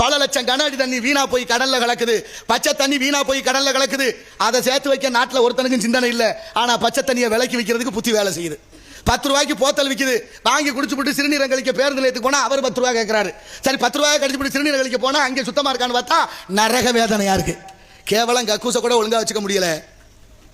பல லட்சம் கன அடி தண்ணி வீணா போய் கடல்ல கலக்குது. பச்சை தண்ணி வீணா போய் கடல்ல கலக்குது. அதை சேர்த்து வைக்க நாட்டில் ஒருத்தனுக்கும் சிந்தனை இல்லை. ஆனா பச்சை தண்ணியை விலைக்கு விற்கிறதுக்கு புத்தி வேலை செய்யுது. பத்து ரூபாய்க்கு போத்தல் விற்குது வாங்கி குடிச்சு போட்டு சிறுநீர் கழிக்க பேருந்து நிலையத்துக்கு போனா அவர் பத்து ரூபாய் கேட்கிறாரு சரி பத்து ரூபாய் கழிச்சு போட்டு சிறுநீர் கழிக்க போனா அங்கே சுத்தமா இருக்கான்னு பார்த்தா நரக வேதனையா இருக்கு. கேவலம் கக்கூச கூட ஒழுங்கா வச்சுக்க முடியல.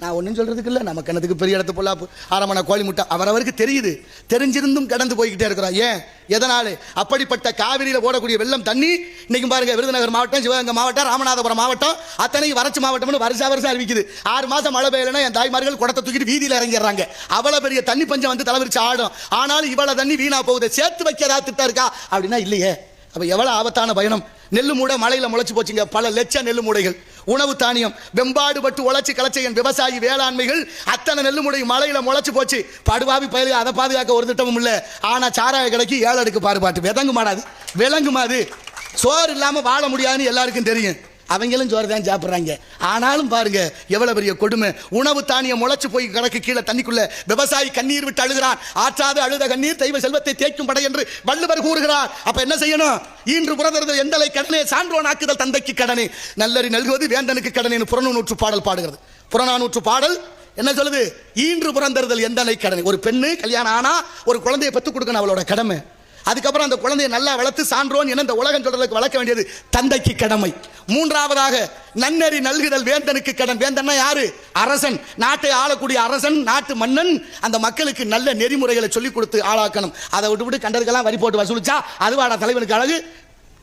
நான் ஒன்றும் சொல்கிறதுக்கு இல்லை. நம்ம கிணத்துக்கு பெரிய இடத்து பொல்லாப்பு அரமணை கோழி முட்டை. அவரவருக்கு தெரியுது. தெரிஞ்சிருந்தும் கடந்து போய்கிட்டே இருக்கிறோம். ஏன்? எதனால்? அப்படிப்பட்ட காவிரியில் ஓடக்கூடிய வெள்ளம் தண்ணி இன்னைக்கு பாருங்க விருதுநகர் மாவட்டம் சிவகங்கை மாவட்டம் ராமநாதபுரம் மாவட்டம் அத்தனை வறட்சி மாவட்டம்னு வருஷா வருஷம் அறிவிக்குது. ஆறு மாதம் மழை பெய்யலைன்னா என் தாய்மார்கள் குடத்தை தூக்கிட்டு வீதியில் இறங்கிடுறாங்க. அவ்வளோ பெரிய தண்ணி பஞ்சம் வந்து தலைவரிச்சு ஆடும். ஆனாலும் இவ்வளோ தண்ணி வீணாக போகுது. சேர்த்து வைக்க ஏதாவது திட்டம் இருக்கா? அப்படின்னா இல்லையே. அப்போ எவ்வளோ ஆபத்தான பயணம். நெல்லு மூடை மலையில் முளைச்சி போச்சுங்க. பல லட்சம் நெல்லு மூடைகள். உணவு தானியம் வெம்பாடுபட்டு உழைச்சி கலைச்ச என் விவசாயி வேளாண்மைகள் அத்தனை நெல்லு மூடை மலையில முளைச்சு போச்சு. படுவாவி பயிர் அதை பாதுகாக்க ஒரு திட்டமும் இல்லை. ஆனா சாராய கடைக்கு ஏழு அடுக்கு பாடுபாட்டு. விதங்கு மாடாது விலங்குமா அது? சோறு இல்லாமல் வாழ முடியாதுன்னு எல்லாருக்கும் தெரியும். அவங்களும் சோறு தான் சாப்பிட்றாங்க. ஆனாலும் பாருங்க எவ்வளவு பெரிய கொடுமை. உணவு தானியம் முளைச்சு போய் கிடக்கு கீழே தண்ணிக்குள்ள விவசாயி கண்ணீர் விட்டு அழுகிறான். ஆற்றாது அழுத கண்ணீர் தெய்வ செல்வத்தை தேய்க்கும் படை என்று வள்ளுவர் கூறுகிறார். அப்ப என்ன செய்யணும்? ஈன்று புறதறது எந்தலை கடனே சான்றோன் ஆக்குதல் தந்தைக்கு கடனை. நல்லறி நல்குவது வேந்தனுக்கு கடனே புறநூற்று பாடல் பாடுகிறது. புறநானூற்று பாடல் என்ன சொல்லுது? ஈன்று புறந்தறுதல் எந்தனை கடனை. ஒரு பெண்ணு கல்யாணம் ஆனா ஒரு குழந்தையை பெற்றுக் கொடுக்கணும் அவளோட கடமை. அதுக்கப்புறம் அந்த குழந்தையை நல்லா வளர்த்து சான்றோன் என இந்த உலகம் சொல்றதுக்கு வளர்க்க வேண்டியது தந்தைக்கு கடமை. மூன்றாவதாக நன்னறி நல்குதல் வேந்தனுக்கு கடன். வேந்தன்னா யாரு? அரசன். நாட்டை ஆளக்கூடிய அரசன் நாட்டு மன்னன். அந்த மக்களுக்கு நல்ல நெறிமுறைகளை சொல்லிக் கொடுத்து ஆளாக்கணும். அதை விட்டு விட்டு கண்டதுக்கெல்லாம் வரி போட்டு வசூலிச்சா அதுவாடா தலைவனுக்கு அழகு.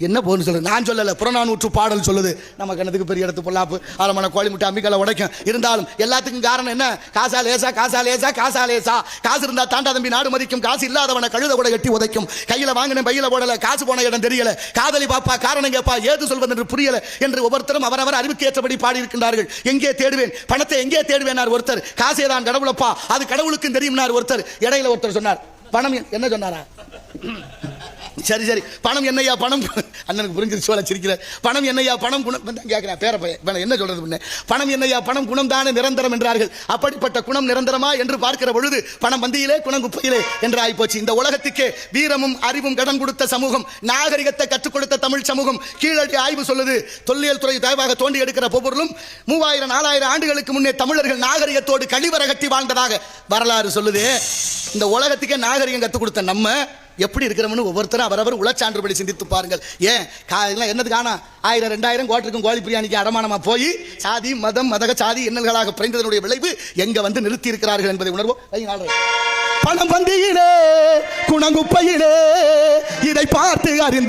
என்ன போகணும் சொல்லு நான் சொல்லலை புறநானூற்று பாடல் சொல்லுது. நம்ம கணத்துக்கு பெரிய இடத்து பொல்லாப்பு ஆழமான கோழி முட்டை அம்மிக்கலை உடைக்கும். இருந்தாலும் எல்லாத்துக்கும் காரணம் என்ன? காசா லேசா காசா லேசா காசா லேசா. காசு இருந்தா தாண்டா தம்பி நாடு மதிக்கும். காசு இல்லாதவனை கழுத கூட கட்டி உதைக்கும். கையில வாங்கினேன் பையில் போடல காசு போன இடம் தெரியல. காதலி பாப்பா காரணம் கேப்பா ஏது சொல்வது என்று புரியல என்று ஒவ்வொருத்தரும் அவரவர் அறிவுக்கு ஏற்றபடி பாடி இருக்கின்றார்கள் எங்கே தேடுவேன்? பணத்தை எங்கே தேடுவேனார் ஒருத்தர்? காசே தான் கடவுளப்பா. அது கடவுளுக்கும் தெரியும்னார் ஒருத்தர். இடையில ஒருத்தர் சொன்னார். பணம் என்ன சொன்னாரா? சரி சரி. பணம் என்னையா பணம்? அண்ணனுக்கு புரிஞ்சிருச்சு வேலை சிரிக்கிற. பணம் என்னையா பணம் குணம்? கேட்குறேன் கேட்கிறேன் பேர பையன் என்ன சொல்றது முன்ன? பணம் என்னையா பணம் குணம் தானே நிரந்தரம் என்றார்கள். அப்படிப்பட்ட குணம் நிரந்தரமா என்று பார்க்கிற பொழுது பணம் வந்தியிலே குணம் குப்பையிலே என்று ஆகிப்போச்சு இந்த உலகத்துக்கே வீரமும் அறிவும் கடன் கொடுத்த சமூகம் நாகரிகத்தை கற்றுக் கொடுத்த தமிழ் சமூகம் கீழடி ஆய்வு சொல்லுது. தொல்லியல் துறை தயவாக தோண்டி எடுக்கிற பொருளும் மூவாயிரம் நாலாயிரம் ஆண்டுகளுக்கு முன்னே தமிழர்கள் நாகரிகத்தோடு கழிவரகட்டி வாழ்ந்ததாக வரலாறு சொல்லுது. இந்த உலகத்துக்கே நாகரிகம் கற்றுக் கொடுத்த நம்ம எப்படி இருக்கிறோம்னு ஒவ்வொருத்தரும் அவரவர் உளச்சான்றுபடி சிந்தித்து பாருங்கள். ஏன்? கா இதெல்லாம் என்னது காணா? ஆயிரம் ரெண்டாயிரம் கோட்டருக்கும் கோழி பிரியாணிக்கு அடமானமா போய் சாதி மதம் மதக சாதி எண்ணல்களாக பிறந்ததனுடைய விளைவு எங்க வந்து நிறுத்தி இருக்கிறார்கள் என்பதை உணர்வோம். பணம் வந்தியிலே குணங்குப்பையிலே இதை பார்த்து அறிந்து